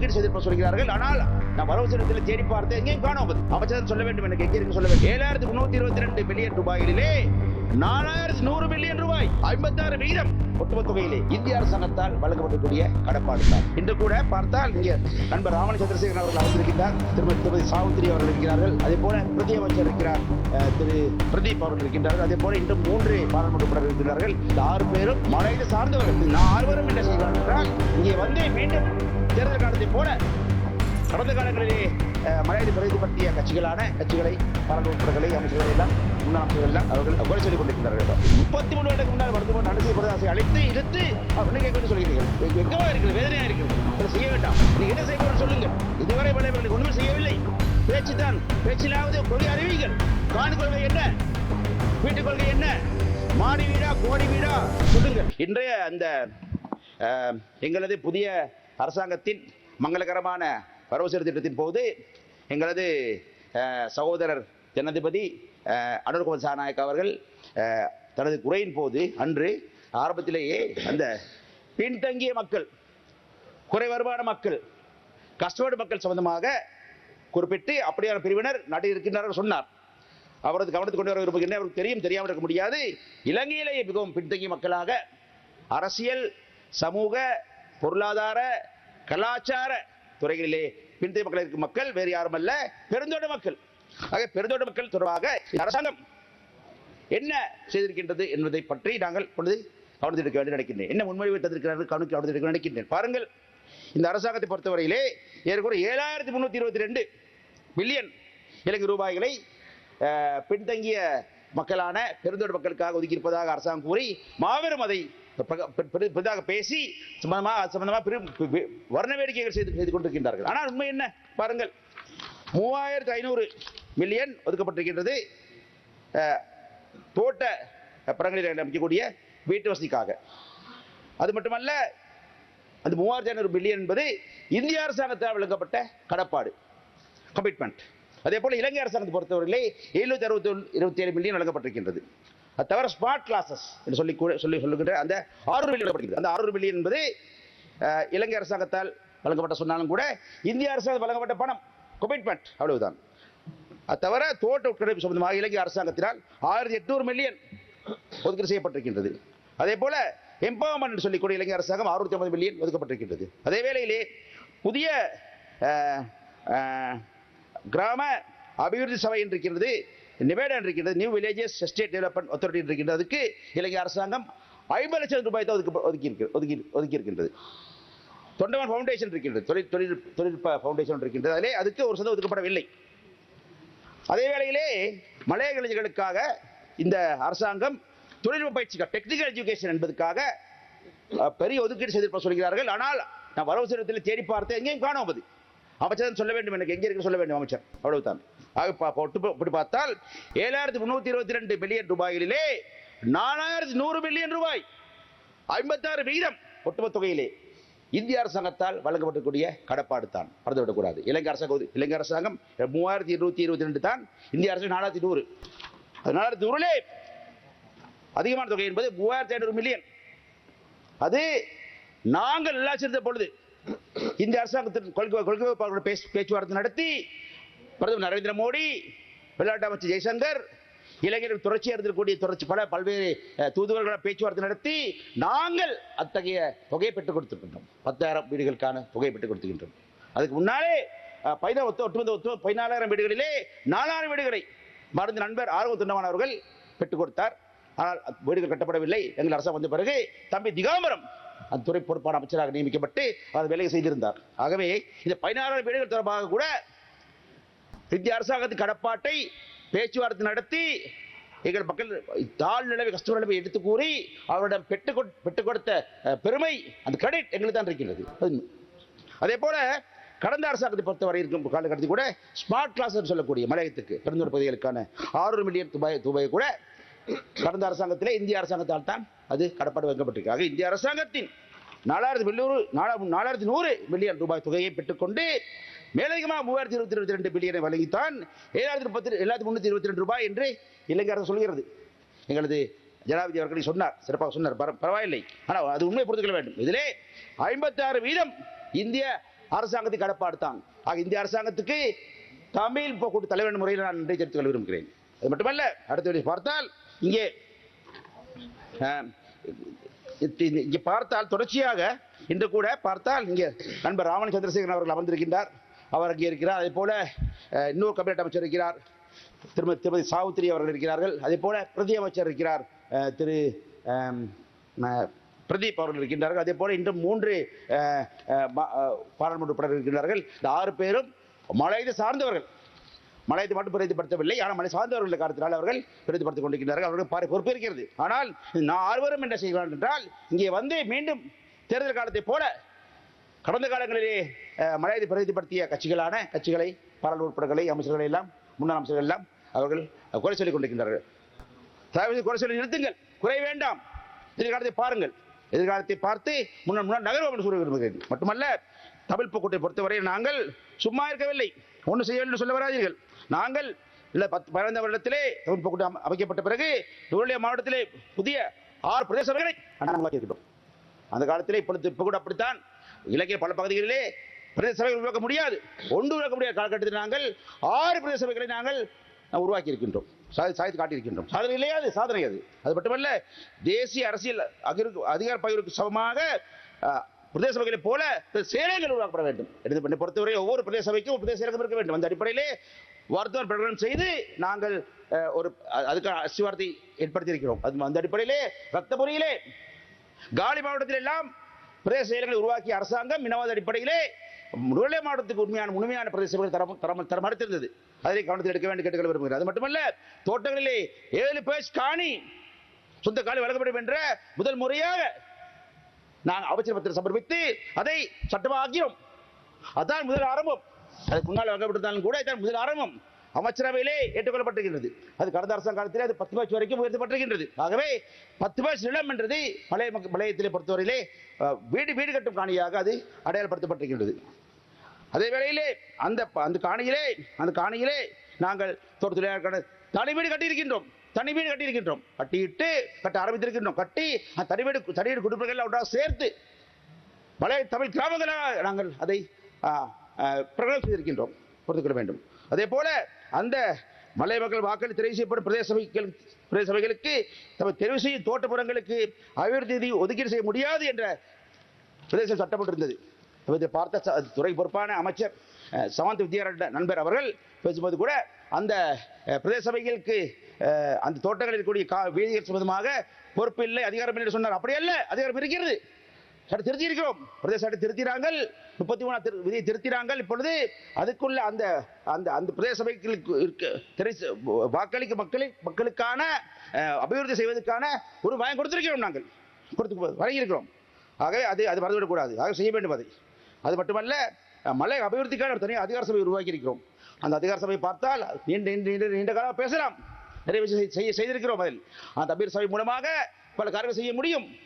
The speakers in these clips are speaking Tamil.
ஒதுக்கீடு செய்திருப்ப சொல்கிறார்கள். ஆனால் நான் வரவு செலவில் தேடி பார்த்து எங்கேயும் காணோம். அமைச்சர் சொல்ல வேண்டும் எனக்கு எங்கே இருக்கு சொல்ல வேண்டும். ஏழாயிரத்தி முன்னூத்தி இருபத்தி ரெண்டு மில்லியன் ரூபாயிலே நாலாயிரத்தி நூறு மில்லியன் ரூபாய். ஐம்பத்தாறு வீதம் ஒட்டுமொத்த தொகையிலே இந்திய அரசாங்கத்தால் வழங்கப்படக்கூடிய கடப்பாடு தான். இன்று கூட பார்த்தால் இங்கே நண்பர் ராமன் சந்திரசேகரன் அவர்கள் அமர்ந்திருக்கிறார் திருமதி திருமதி சாவித்திரி அவர்கள் இருக்கிறார்கள். அதே போல பிரதி அமைச்சர் இருக்கிறார் திரு பிரதீப் அவர்கள் இருக்கின்றார்கள். அதே போல இன்று மூன்று பாராளுமன்ற உறுப்பினர்கள் இருக்கிறார்கள் இந்த ஆறு பேரும் மலையை சார்ந்தவர்கள். இந்த ஆறுவரும் என்ன செய்வார்கள் என்றால் இங்கே வந்து மீண்டும் தேர்தல் காலத்தை போல கடந்த காலங்களிலே மலையாளி பிரதிபடுத்திய கட்சிகளான கட்சிகளை பாராளுமன்ற உறுப்பினர்களை அமைச்சர்களை எல்லாம் முன்னாள் அமைச்சர்கள் எல்லாம் அவர்கள் குறை சொல்லிக் கொண்டிருக்கிறார்கள். முப்பத்தி மூணு வருடத்துக்கு முன்னால் வருத்தமான நடத்தி பிரதாசை அழைத்து இழுத்து அவர் என்ன கேட்க சொல்கிறீர்கள்? எங்க- எங்கவா இருக்கிறது வேதனையா இருக்கிறது அதை செய்ய வேண்டாம். நீங்க என்ன செய்ய போறேன்னு சொல்லுங்க இதுவரை விளைவுகள் ஒன்றும் செய்யவில்லை. பேச்சு தான் பேச்சிலாவது கொள்கை அறிவிங்கள் காணி கொள்கை என்ன? வீட்டுக் கொள்கை என்ன? மாடி வீடா கோடி வீடா? சொல்லுங்கள். இன்றைய அந்த எங்களது புதிய அரசாங்கத்தின் மங்களகரமான வரவு திட்டத்தின் போது எங்களது சகோதரர் ஜனாதிபதி அனுர்குமார் சாநாயக் அவர்கள் தனது குறையின் போது அன்று ஆரம்பத்திலேயே அந்த பின்தங்கிய மக்கள் குறை வருமான மக்கள் கஷ்டப்படு மக்கள் சம்பந்தமாக குறிப்பிட்டு அப்படியான பிரிவினர் நாட்டில் இருக்கின்றார்கள் சொன்னார். அவரது கவனத்துக்கு கொண்டு வர விரும்புகின்ற அவருக்கு தெரியும் தெரியாமல் இருக்க முடியாது. இலங்கையிலேயே மிகவும் பின்தங்கிய மக்களாக அரசியல் சமூக பொருளாதார கலாச்சார துறைகளிலே பிந்தைய மக்கள் இருக்கும் மக்கள் வேறு யாரும் அல்ல பெருந்தோட்ட மக்கள். ஆக பெருந்தோட்ட மக்கள் தொடர்பாக அரசாங்கம் என்ன செய்திருக்கின்றது என்பதை பற்றி நாங்கள் பொழுது கவனத்தில் எடுக்க வேண்டும் நினைக்கின்றேன். என்ன முன்மொழிவு தந்திருக்கிறார்கள் கவனிக்க கவனத்தில் நினைக்கின்றேன். பாருங்கள் இந்த அரசாங்கத்தை பொறுத்தவரையிலே ஏறக்குறைய ஏழாயிரத்தி முன்னூத்தி இருபத்தி ரெண்டு பில்லியன் இலங்கை ரூபாய்களை பின்தங்கிய மக்களான பெருந்தோட்ட மக்களுக்காக ஒதுக்கியிருப்பதாக அரசாங்கம் கூறி மாபெரும் அதை பெரிதாக பேசி சம்பந்தமாக சம்பந்தமாக பெரும் வர்ண வேடிக்கைகள் செய்து செய்து கொண்டிருக்கின்றார்கள். ஆனால் உண்மை என்ன? பாருங்கள். மூவாயிரத்து ஐநூறு மில்லியன் ஒதுக்கப்பட்டிருக்கின்றது அஹ், தோட்ட படங்களில் அமைக்கக்கூடிய வீட்டு வசதிக்காக. அது மட்டுமல்ல அந்த மூவாயிரத்தி ஐநூறு பில்லியன் என்பது இந்திய அரசாங்கத்தால் விளக்கப்பட்ட கடப்பாடு கமிட்மெண்ட் அதே போல் இலங்கை அரசாங்கத்தை பொறுத்தவரையிலே எழுநூத்தி அறுபத்தி இருபத்தி ஏழு மில்லியன் வழங்கப்பட்டிருக்கின்றது. அது தவிர ஸ்மார்ட் கிளாஸஸ் என்று சொல்லி கூட- சொல்லி சொல்லுகின்ற அந்த ஆறு பில்லியன் படிக்கிறது அந்த ஆறு பில்லியன் என்பது இலங்கை அரசாங்கத்தால் வழங்கப்பட்ட சொன்னாலும் கூட இந்திய அரசாங்கம் வழங்கப்பட்ட பணம் கமிட்மெண்ட் அவ்வளவுதான். அது தவிர தோட்ட உட்கடைப்பு சம்பந்தமாக இலங்கை அரசாங்கத்தினால் ஆயிரத்தி எட்நூறு மில்லியன் ஒதுக்கீடு செய்யப்பட்டிருக்கின்றது. அதே போல எம்பவர்மெண்ட் என்று சொல்லிக்கூடிய இலங்கை அரசாங்கம் அறுநூத்தி ஐம்பது மில்லியன் ஒதுக்கப்பட்டிருக்கின்றது. அதே வேளையிலே புதிய கிராம அபிவிருத்தி சபை இருக்கிறது இருக்கின்றது இருக்கிறது new villages estate development authority இருக்கின்றதுக்கு இலங்கை அரசாங்கம் ஐம்பது லட்சம் ரூபாய் தான் ஒதுக்கி ஒதுக்கி ஒதுக்கி இருக்கின்றது தொண்டவன் ஃபவுண்டேஷன் இருக்கின்றது தொழில் தொழில் தொழில்நுட்ப ஃபவுண்டேஷன் இருக்கின்றது. அதிலே அதுக்கு ஒரு சதம் ஒதுக்கப்படவில்லை. அதே வேளையிலே மலைய இளைஞர்களுக்காக இந்த அரசாங்கம் தொழில்நுட்ப பயிற்சிகள் டெக்னிக்கல் எஜுகேஷன் என்பதற்காக பெரிய ஒதுக்கீடு செய்திருப்ப சொல்கிறார்கள். ஆனால் நான் வரவு செலவத்தில் தேடி பார்த்து எங்கேயும் காணும் அது அமைச்சர் சொல்ல வேண்டும் எனக்கு எங்கே இருக்கு சொல்ல வேண்டும் அமைச்சர். அவ்வளவுதான். ஆக பார்த்தால் ஏழாயிரத்தி முன்னூத்தி இருபத்தி ரெண்டு பில்லியன் ரூபாயிலே நாலாயிரத்தி நூறு பில்லியன் ரூபாய். ஐம்பத்தாறு வீதம் ஒட்டுமொத்த தொகையிலே இந்திய அரசாங்கத்தால் வழங்கப்படக்கூடிய கடப்பாடு தான். மறந்துவிடக்கூடாது. இலங்கை அரசாங்கம் இலங்கை அரசாங்கம் மூவாயிரத்தி இருநூத்தி இருபத்தி ரெண்டு தான். இந்திய அரசு நாலாயிரத்தி நூறு. அது நாலாயிரத்தி நூறுலே அதிகமான தொகை என்பது மூவாயிரத்தி ஐநூறு மில்லியன் அது நாங்கள் நல்லாச்சிருந்த பொழுது இந்திய அரசாங்கத்தின் கொள்கை கொள்கை பேச்சு பேச்சுவார்த்தை நடத்தி பிரதமர் நரேந்திர மோடி வெளிநாட்டு அமைச்சர் ஜெய்சங்கர் இளைஞர்கள் தொடர்ச்சியாக இருக்கக்கூடிய தொடர்ச்சி பல பல்வேறு அஹ், தூதுவர்களோட பேச்சுவார்த்தை நடத்தி நாங்கள் அத்தகைய தொகையை பெற்றுக் கொடுத்திருக்கின்றோம். பத்தாயிரம் வீடுகளுக்கான தொகையை பெற்றுக் கொடுத்துக்கின்றோம் அதுக்கு முன்னாலே அஹ், பதினா ஒத்து ஒட்டுமொத்த ஒத்து பதினாலாயிரம் வீடுகளிலே நாலாயிரம் வீடுகளை மருந்து நண்பர் ஆர்வ துண்டவான் அவர்கள் பெற்றுக் கொடுத்தார். ஆனால் வீடுகள் கட்டப்படவில்லை. எங்கள் அரசு வந்த பிறகு தம்பி திகாம்பரம் அந்த துறை பொறுப்பான அமைச்சராக நியமிக்கப்பட்டு அவர் வேலையை செய்திருந்தார். ஆகவே இந்த பதினாறாயிரம் வீடுகள் தொடர்பாக கூட இந்திய அரசாங்கத்தின் கடப்பாட்டை பேச்சுவார்த்தை நடத்தி எங்கள் மக்கள் தாழ் நிலவை கஷ்ட நிலவை எடுத்து கூறி அவரிடம் பெற்று பெற்றுக் கொடுத்த பெருமை அந்த கிரெடிட் எங்களுக்கு தான் இருக்கிறது. அதே போல கடந்த அரசாங்கத்தை பொறுத்தவரை இருக்கும் காலகட்டத்தில் கூட ஸ்மார்ட் கிளாஸ் சொல்லக்கூடிய மலையத்துக்கு பெருந்தூர் பகுதிகளுக்கான ஆறு மில்லியன் ரூபாய் ரூபாய் கூட கடந்த அரசாங்கத்திலே இந்திய அரசாங்கத்தால் தான் அது கடப்பாடு வைக்கப்பட்டிருக்கு ஆக இந்திய அரசாங்கத்தின் நாலாயிரத்தி மில்லூறு நாலாயிரத்தி நூறு மில்லியன் ரூபாய் தொகையை பெற்றுக்கொண்டு மேலதிகமாக மூவாயிரத்தி இருபத்தி இருபத்தி ரெண்டு பில்லியனை வழங்கித்தான் ஏழாயிரத்தி முப்பத்தி ஏழாயிரத்தி முந்நூற்றி இருபத்தி ரெண்டு ரூபாய் என்று இலங்கை அரசு சொல்கிறது. எங்களது ஜனாதிபதி அவர்களை சொன்னார் சிறப்பாக சொன்னார். பரவாயில்லை. ஆனால் அது உண்மை புரிந்து கொள்ள வேண்டும். இதிலே ஐம்பத்தாறு வீதம் இந்திய அரசாங்கத்துக்கு கடப்பாடு தான் ஆக இந்திய அரசாங்கத்துக்கு தமிழ் போக்குவரத்து தலைவர் முறையில் நான் நன்றி தெரிவித்துக் கொள்ள விரும்புகிறேன். அது மட்டுமல்ல அடுத்த பார்த்தால் இங்கே இங்கே பார்த்தால் தொடர்ச்சியாக இன்று கூட பார்த்தால் இங்கே நண்பர் ராமன் சந்திரசேகரன் அவர்கள் அமர்ந்திருக்கின்றார். அவர் அங்கே இருக்கிறார். அதே போல இன்னொரு கபினட் அமைச்சர் இருக்கிறார். திருமதி திருமதி சாவுத்திரி அவர்கள் இருக்கிறார்கள். அதே போல பிரதி அமைச்சர் இருக்கிறார். திரு பிரதீப் அவர்கள் இருக்கின்றார்கள். அதே போல இன்றும் மூன்று பாராளுமன்ற உறுப்பினர்கள் இருக்கின்றார்கள். இந்த ஆறு பேரும் மலையது சார்ந்தவர்கள். மலையத்தை மட்டும் பிரதிப்படுத்தவில்லை ஆனால் மலை சார்ந்தவர்கள் காரணத்தினால் அவர்கள் பிரதிப்படுத்திக் கொண்டிருக்கிறார்கள் அவர்கள் பாரு பொறுப்பு இருக்கிறது ஆனால் நான் ஆர்வரும் என்ன செய்கிறான் என்றால் இங்கே வந்து மீண்டும் தேர்தல் காலத்தை போல கடந்த காலங்களிலே அஹ், பிரதிநிதிப்படுத்திய கட்சிகளான கட்சிகளை பாராளுமன்ற உறுப்பினர்களை அமைச்சர்களை எல்லாம் முன்னாள் அமைச்சர்கள் எல்லாம் அவர்கள் குறை சொல்லிக் கொண்டிருக்கின்றார்கள். குறை சொல்லி நிறுத்துங்கள். குறை வேண்டாம். எதிர்காலத்தை பாருங்கள். எதிர்காலத்தை பார்த்து முன்னாள் முன்னாள் நகர்வோம் என்று சொல்ல விரும்புகிறது மட்டுமல்ல தமிழ் பூக்கூட்டை பொறுத்தவரை நாங்கள் சும்மா இருக்கவில்லை. ஒன்றும் செய்ய வேண்டும் சொல்ல வராதீர்கள். நாங்கள் இல்லை பத்து பதினைந்து வருடத்திலே தமிழ் பூக்கூட்டம் அமைக்கப்பட்ட பிறகு நுவரெலியா மாவட்டத்திலே புதிய ஆறு பிரதேச சபைகளை நாங்கள் உருவாக்கியிருக்கிறோம் அந்த காலத்திலே இப்பொழுது இப்போ கூட அப்படித்தான். இலக்கிய பல பகுதிகளிலே பிரதேச சபைகள் உருவாக்க முடியாது. ஒன்று உருவாக்க முடியாத காலகட்டத்தில் நாங்கள் ஆறு பிரதேச சபைகளை நாங்கள் நாம் உருவாக்கி இருக்கின்றோம் சாதி சாதித்து காட்டியிருக்கின்றோம். சாதனை இல்லையா அது? சாதனை அது. அது மட்டுமல்ல தேசிய அரசியல் அதிகார பகிர்வுக்கு சமமாக பிரதேச சபைகளைப் போல சேலைகள் உருவாக்கப்பட வேண்டும். எடுத்து என்னை பொறுத்தவரை ஒவ்வொரு பிரதேச சபைக்கும் பிரதேச செயலகம் இருக்க வேண்டும். அந்த அடிப்படையிலே வார்த்தை பிரகடனம் செய்து நாங்கள் ஒரு அதுக்கான அசிவார்த்தை ஏற்படுத்தியிருக்கிறோம். அது அந்த அடிப்படையிலே ரத்தபுரியிலே காலி மாவட்டத்தில் எல்லாம் பிரதேச செயலங்களை உருவாக்கிய அரசாங்கம் இனவாத அடிப்படையிலே நுழைய மாவட்டத்துக்கு உண்மையான உண்மையான பிரதேசங்கள் தரம் தரம் தர தர அதை கவனத்தில் எடுக்க வேண்டும் கேட்டுக்கொள்ள விரும்புகிறது. அது மட்டுமல்ல தோட்டங்களிலே ஏழு பேஸ் காணி சொந்த காலி வழங்கப்படும் என்ற முதல் முறையாக நாங்கள் அவசர பத்திரம் சமர்ப்பித்து அதை சட்டமாக்கிறோம் அதான் முதல் ஆரம்பம். அதுக்கு முன்னால் வழங்கப்பட்டிருந்தாலும் கூட இதான் முதல் ஆரம்பம். அமைச்சரவையிலே ஏற்றுக்கொள்ளப்பட்டிருக்கின்றது. அது கடந்த அரசாங்க காலத்திலே அது பத்து பாய்ச்சி வரைக்கும் உயர்த்தப்பட்டிருக்கின்றது. ஆகவே பத்து பாய்ச்சி நிலம் என்றது மலை மக்கள் மலையத்திலே பொறுத்தவரையிலே வீடு வீடு கட்டும் காணியாக அது அடையாளப்படுத்தப்பட்டிருக்கின்றது. அதே வேளையிலே அந்த அந்த காணியிலே அந்த காணியிலே நாங்கள் தோட்டத்தில் தனி வீடு கட்டியிருக்கின்றோம். தனி வீடு கட்டியிருக்கின்றோம். கட்டிட்டு கட்ட ஆரம்பித்திருக்கின்றோம். கட்டி அந்த தனி வீடு தனி வீடு குடும்பங்கள் ஒன்றாக சேர்த்து பழைய தமிழ் கிராமங்களாக நாங்கள் அதை பிரகடனம் செய்திருக்கின்றோம். பொறுத்துக்கொள்ள வேண்டும். அதே போல அந்த மலை மக்கள் வாக்களி தெரிவு செய்யப்படும் பிரதேச பிரதேச சபைகளுக்கு தமது தெரிவு செய்யும் தோட்டப்புறங்களுக்கு அபிவிருத்தி ஒதுக்கீடு செய்ய முடியாது என்ற பிரதேசம் சட்டப்பட்டிருந்தது இதை பார்த்த ச- துறை பொறுப்பான அமைச்சர் சவந்த் சமந்த் வித்யாரண்ட நண்பர் அவர்கள் பேசும்போது கூட அந்த பிரதேச சபைகளுக்கு அந்த தோட்டங்களில் இருக்கக்கூடிய கா வீதிகள் சம்பந்தமாக பொறுப்பு இல்லை அதிகாரம் இல்லை என்று சொன்னார். அப்படி அல்ல அதிகாரம் இருக்கிறது. சட்ட திருத்தியிருக்கிறோம். பிரதேச சட்டை திருத்தினாங்கள் முப்பத்தி மூணாம் திரு விதியை திருத்தினாங்கள் இப்பொழுது அதுக்குள்ள அந்த அந்த அந்த பிரதேச சபைகளுக்கு இருக்க வாக்களிக்க மக்களை மக்களுக்கான அபிவிருத்தி செய்வதற்கான ஒரு பயம் கொடுத்திருக்கிறோம் நாங்கள். கொடுத்து வழங்கியிருக்கிறோம். ஆகவே அது அது மறந்துவிடக்கூடாது. ஆக செய்ய வேண்டும் அதை. அது மட்டுமல்ல மலை அபிவிருத்திக்கான ஒரு தனி அதிகார சபை உருவாக்கி இருக்கிறோம் அந்த அதிகார சபை பார்த்தால் நீண்ட நீண்ட நீண்ட காலம் பேசலாம். நிறைய விஷயம் செய்- செய்ய செய்திருக்கிறோம் அதில். அந்த அபீர் சபை மூலமாக பல காரியங்கள் செய்ய முடியும்.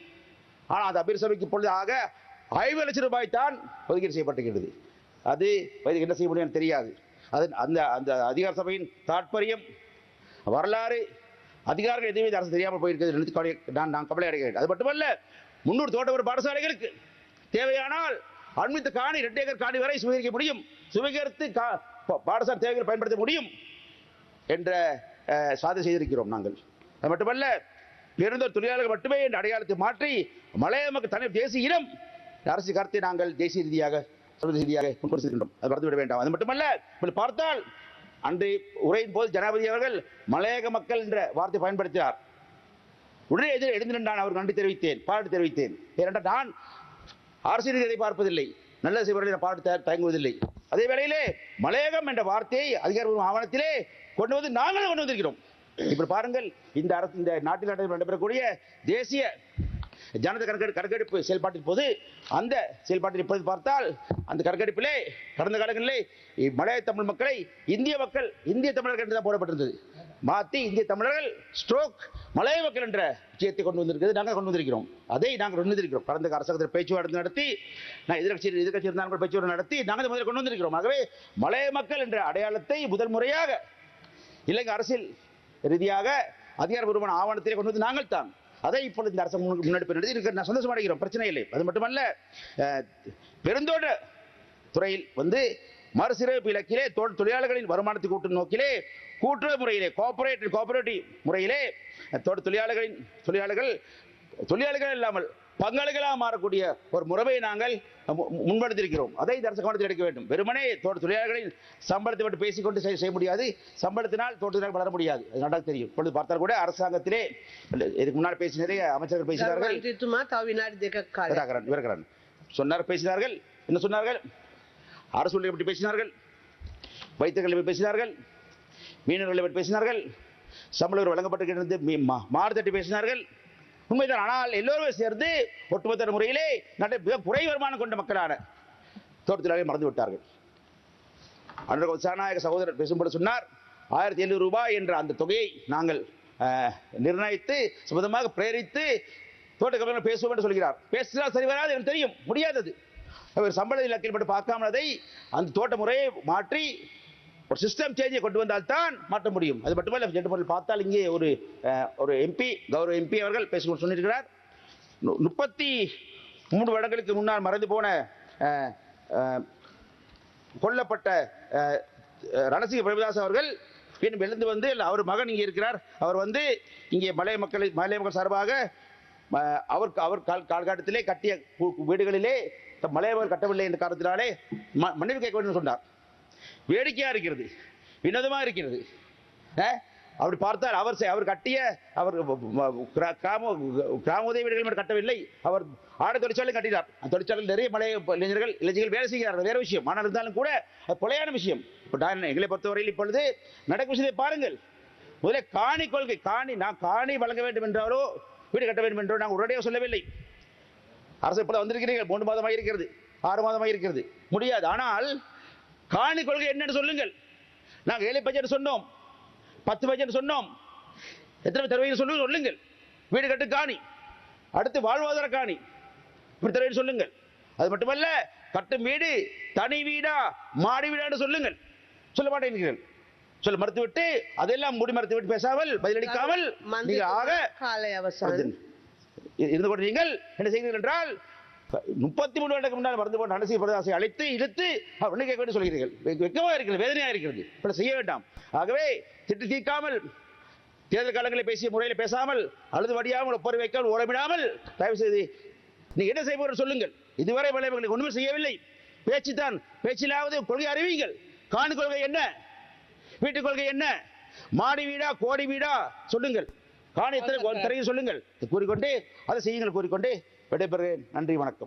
ஆனால் அந்த அபிவிருத்தி சபைக்கு இப்பொழுது ஆக ஐம்பது லட்சம் ரூபாய் தான் ஒதுக்கீடு செய்யப்பட்டிருக்கிறது அது வயதுக்கு என்ன செய்ய முடியும் தெரியாது. அது அந்த அந்த அதிகார சபையின் தாற்பயம் வரலாறு அதிகாரிகள் எதுவுமே அரசு தெரியாமல் போயிருக்கிறது நினைத்து கவலை நான் நான் கவலை அடைகிறேன். அது மட்டுமல்ல முன்னூறு தோட்டவர் பாடசாலைகளுக்கு தேவையானால் அண்மித்த காணி ரெண்டு ஏக்கர் காணி வரை சுவீகரிக்க முடியும். சுவீகரித்து கா- பா- பாடசாலை பயன்படுத்த முடியும் என்ற சாதனை செய்திருக்கிறோம் நாங்கள். அது மட்டுமல்ல பெருந்தோர் தொழிலாளர்கள் மட்டுமே என்ற அடையாளத்தை மாற்றி மலைய மக்கள் தனி தேசிய இனம் அரசு கருத்தை நாங்கள் தேசிய ரீதியாக சர்வதேச ரீதியாக கொண்டு அது மறந்துவிட வேண்டாம். அது மட்டுமல்ல இப்படி பார்த்தால் அன்று உரையின் போது ஜனாதிபதி அவர்கள் மலையக மக்கள் என்ற வார்த்தை பயன்படுத்தினார். உடனே எதிர் எழுந்து நின்றான் அவர் நன்றி தெரிவித்தேன் பாராட்டு தெரிவித்தேன். ஏனென்றால் நான் அரசியல் இதை பார்ப்பதில்லை. நல்ல செய்வர்களை பார்த்து தயங்குவதில்லை. அதே வேளையிலே மலையகம் என்ற வார்த்தையை அதிகாரப்பூர்வ ஆவணத்திலே கொண்டு வந்து நாங்களே கொண்டு வந்திருக்கிறோம். இப்படி பாருங்கள் இந்த அரசு இந்த நாட்டில் நடைபெறக்கூடிய தேசிய ஜனத கணக்கெடு கணக்கெடுப்பு செயல்பாட்டின் போது அந்த செயல்பாட்டில் இப்போது பார்த்தால் அந்த கணக்கெடுப்பிலே கடந்த காலங்களிலே மலைய தமிழ் மக்களை இந்திய மக்கள் இந்திய தமிழர்கள் என்று தான் போடப்பட்டிருந்தது. மாற்றி இந்திய தமிழர்கள் ஸ்ட்ரோக் மலைய மக்கள் என்ற விஷயத்தை கொண்டு வந்திருக்கிறது நாங்கள் கொண்டு வந்திருக்கிறோம். அதை நாங்கள் கொண்டு வந்திருக்கிறோம் கடந்த அரசாங்கத்தில் பேச்சுவார்த்தை நடத்தி நான் எதிர்கட்சி எதிர்கட்சி இருந்தாலும் கூட பேச்சுவார்த்தை நடத்தி நாங்கள் முதலில் கொண்டு வந்திருக்கிறோம். ஆகவே மலைய மக்கள் என்ற அடையாளத்தை முதல் முறையாக இலங்கை அரசியல் ரீதியாக அதிகாரபூர்வமான ஆவணத்திலே கொண்டு வந்து நாங்கள் தான் அதை இப்பொழுது இந்த அரசு முன்னெடுப்பு நடத்தி இருக்க நான் சந்தோஷம் அடைகிறோம் பிரச்சனை இல்லை. அது மட்டுமல்ல அஹ், பெருந்தோட்ட துறையில் வந்து மறுசீரமைப்பு இலக்கிலே தொழிலாளர்களின் வருமானத்தை கூட்டும் நோக்கிலே கூட்டுறவு முறையிலே கோஆபரேட்டிவ் கோஆபரேட்டிவ் முறையிலே தொழிலாளர்களின் தொழிலாளர்கள் தொழிலாளர்கள் இல்லாமல் பங்களிகளாக மாறக்கூடிய ஒரு முறையை நாங்கள் முன்படுத்தியிருக்கிறோம் அதை அரசு எடுக்க வேண்டும். வெறுமனே தோட்ட தொழிலாளர்களின் சம்பளத்தை மட்டும் பேசிக்கொண்டு செய்ய முடியாது. சம்பளத்தினால் தோட்டத்தினால் வளர முடியாது. அது நன்றாக தெரியும். இப்பொழுது பார்த்தால் கூட அரசாங்கத்திலே இதுக்கு முன்னால் பேசி நிறைய அமைச்சர்கள் பேசினார்கள். சொன்னார் பேசினார்கள். என்ன சொன்னார்கள்? அரசு ஊழியர் பற்றி பேசினார்கள். வைத்தியர்களை பற்றி பேசினார்கள். மீனவர்களை பற்றி பேசினார்கள். சம்பளம் வழங்கப்பட்டிருக்கிறது. மாறுதட்டி பேசினார்கள். உண்மைதான். ஆனால் எல்லோருமே சேர்ந்து ஒட்டுமொத்த முறையிலே நாட்டை மிக குறை வருமானம் கொண்ட மக்களான தோட்டத்திலாவே மறந்து விட்டார்கள். அன்றர் சனநாயக சகோதரர் பேசும்போது சொன்னார் ஆயிரத்தி எழுநூறு ரூபாய் என்ற அந்த தொகையை நாங்கள் அஹ், நிர்ணயித்து சுமதமாக பிரேரித்து தோட்ட கம்பெனிகள் பேசுவோம் என்று சொல்கிறார். பேசினால் சரி வராது எனக்கு தெரியும். முடியாதது. அவர் சம்பள இலக்கில் மட்டும் பார்க்காமல் அதை அந்த தோட்ட முறையை மாற்றி ஒரு சிஸ்டம் சேஞ்சை கொண்டு வந்தால்தான் மாற்ற முடியும். அது மட்டுமல்ல ஜெட்டு பார்த்தால் இங்கே ஒரு ஒரு எம்பி கௌரவ எம்பி அவர்கள் பேசிக்கொண்டு சொல்லியிருக்கிறார். முப்பத்தி மூன்று வருடங்களுக்கு முன்னால் மறைந்து போன கொல்லப்பட்ட ரணசிங்க பிரபுதாஸ் அவர்கள் மீண்டும் எழுந்து வந்து அவர் மகன் இங்கே இருக்கிறார். அவர் வந்து இங்கே மலைய மக்களை மலைய மக்கள் சார்பாக அவர் அவர் கால் காலகட்டத்திலே கட்டிய வீடுகளிலே த- மலையவர் கட்டவில்லை என்ற காரணத்தினாலே ம- மன்னிப்பு கேட்க வேண்டும் சொன்னார். வேடிக்கையா இருக்கிறது. வினோதமா இருக்கிறது. அப்படி பார்த்தால் அவர் அவர் கட்டிய அவர் கிரா- கிராம கிராம உதவி வீடுகள் மட்டும் கட்டவில்லை. அவர் ஆடை தொழிற்சாலை கட்டினார். தொழிற்சாலையில் நிறைய மலைய இளைஞர்கள் இளைஞர்கள் வேலை செய்கிறார்கள். வேற விஷயம். ஆனால் இருந்தாலும் கூட அது கொலையான விஷயம். இப்போ எங்களை பொறுத்தவரையில் இப்பொழுது நடக்கும் விஷயத்தை பாருங்கள். முதல்ல காணி கொள்கை காணி நான் காணி வழங்க வேண்டும் என்றாலோ வீடு கட்ட வேண்டும் என்றோ நாங்கள் உடனடியாக சொல்லவில்லை. அரசு இப்போ வந்திருக்கிறீர்கள். மூன்று மாதமாக இருக்கிறது ஆறு மாதமாக இருக்கிறது முடியாது. ஆனால் காணி கொள்கை என்னன்னு சொல்லுங்கள். நாங்கள் ஏழை பட்ஜெட் சொன்னோம். பத்து பட்ஜெட் சொன்னோம். எத்தனை தருவையில் சொல்லுங்க சொல்லுங்கள். வீடு கட்டு காணி. அடுத்து வாழ்வாதார காணி. இப்படி தருவையில் சொல்லுங்கள். அது மட்டுமல்ல கட்டும் வீடு தனி வீடா மாடி வீடான்னு சொல்லுங்கள். சொல்ல மாட்டேன் சொல்ல மறுத்துவிட்டு அதெல்லாம் முடி மறுத்து விட்டு பேசாமல் பதிலளிக்காமல் ஆக காலை அவசரம். இருந்து கொண்டு நீங்கள் என்ன செய்கிறீர்கள் என்றால் முப்பத்தி மூணு வருடத்துக்கு முன்னால் மறந்து போன அனசி பிரதாசை அழைத்து இழுத்து அவர் கேட்க வேண்டும் சொல்கிறீர்கள். வெ- வெட்கமா இருக்கிறது வேதனையா இருக்கிறது. இப்படி செய்ய வேண்டாம். ஆகவே திட்டு தீர்க்காமல் தேர்தல் காலங்களில் பேசிய முறையில் பேசாமல் அழுது வடியாமல் ஒப்பறை வைக்காமல் ஓரமிடாமல் தயவு செய்து நீ என்ன செய்வோம் சொல்லுங்கள். இதுவரை விளைவுகளை ஒன்றுமே செய்யவில்லை. பேச்சு தான் பேச்சிலாவது கொள்கை அறிவிங்கள் காணி கொள்கை என்ன? வீட்டுக் கொள்கை என்ன? மாடி வீடா கோடி வீடா? சொல்லுங்கள். காணி எத்தனை தரையும் சொல்லுங்கள். கூறிக்கொண்டு அதை செய்யுங்கள் கூறிக்கொண்டு விடைபெறுகிறேன். நன்றி வணக்கம்.